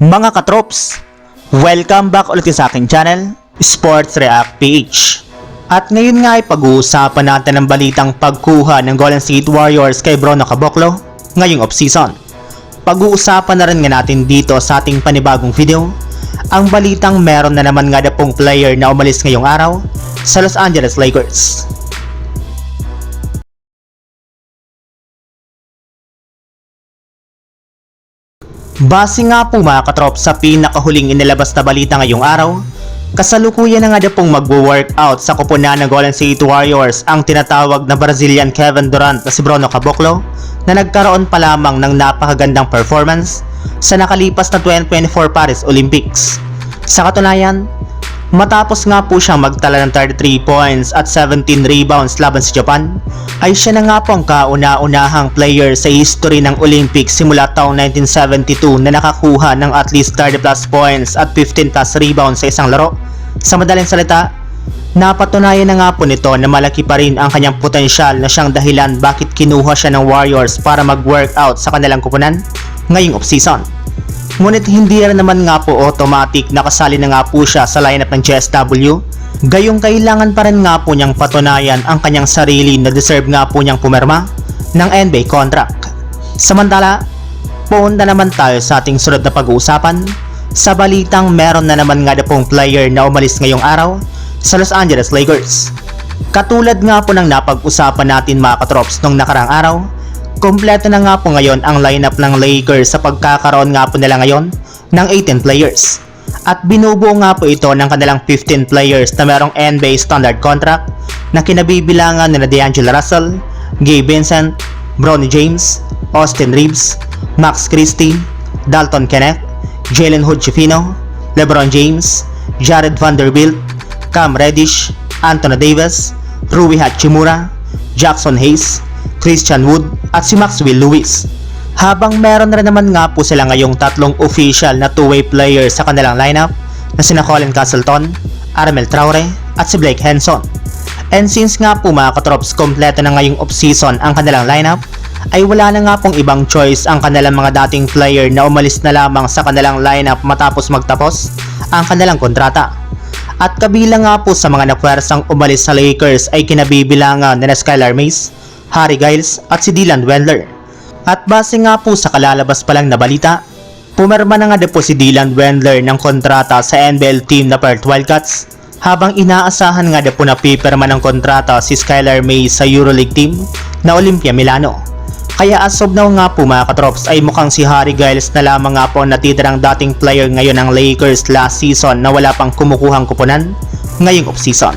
Mga katrops, welcome back ulit sa aking channel, Sports React PH. At ngayon nga ay pag-uusapan natin ang balitang pagkuha ng Golden State Warriors kay Bruno Caboclo ngayong off-season. Pag-uusapan na rin nga natin dito sa ating panibagong video, ang balitang meron na naman nga na pong player na umalis ngayong araw sa Los Angeles Lakers. Base nga po mga katrop sa pinakahuling inilabas na balita ngayong araw, kasalukuyan na nga na pong magwo-workout sa kupunan ng Golden State Warriors ang tinatawag na Brazilian Kevin Durant na si Bruno Caboclo na nagkaroon pa lamang ng napakagandang performance sa nakalipas na 2024 Paris Olympics. Sa katunayan, Matapos nga po siyang magtala ng 33 points at 17 rebounds laban sa Japan, ay siya na nga po ang kauna-unahang player sa history ng Olympics simula taong 1972 na nakakuha ng at least 30 plus points at 15 plus rebounds sa isang laro. Sa madaling salita, napatunayan na nga po nito na malaki pa rin ang kanyang potensyal na siyang dahilan bakit kinuha siya ng Warriors para mag-workout sa kanilang kupunan ngayong off-season. Ngunit hindi rin naman nga po automatic na kasali na nga po siya sa lineup ng GSW. Gayong kailangan pa rin nga po niyang patunayan ang kanyang sarili na deserve nga po niyang pumirma ng NBA contract. Samantala, punta naman tayo sa ating sunod na pag-uusapan sa balitang meron na naman nga na pong player na umalis ngayong araw sa Los Angeles Lakers. Katulad nga po ng napag-usapan natin mga katrops nung nakarang araw, Kompleto na nga po ngayon ang lineup ng Lakers sa pagkakaroon nga po nila ngayon ng 18 players. At binubuo nga po ito ng kanilang 15 players na merong NBA standard contract na kinabibilangan nila D'Angelo Russell, Gabe Vincent, Bronny James, Austin Reeves, Max Christie, Dalton Kenneth, Jalen Hood LeBron James, Jared Vanderbilt, Cam Reddish, Anthony Davis, Rui Hachimura, Jackson Hayes, Christian Wood at si Maxwell Lewis. Habang meron rin naman nga po sila ngayong tatlong official na two-way players sa kanilang lineup na sina Colin Castleton, Armel Traore at si Blake Henson. And since nga po mga katrops kompleto na ngayong off-season ang kanilang lineup, ay wala na nga pong ibang choice ang kanilang mga dating player na umalis na lamang sa kanilang lineup matapos magtapos ang kanilang kontrata. At kabilang nga po sa mga napwersang umalis sa Lakers ay kinabibilangan na Skylar Mays, Harry Giles at si Dylan Wendler. At base nga po sa kalalabas pa lang na balita, pumirma na nga po si Dylan Wendler ng kontrata sa NBL team na Perth Wildcats habang inaasahan nga po na pipirma ng kontrata si Skylar May sa Euroleague team na Olympia Milano. Kaya as of now nga po mga katrops ay mukhang si Harry Giles na lamang nga po ang natitirang dating player ngayon ng Lakers last season na wala pang kumukuhang kupunan ngayong off-season.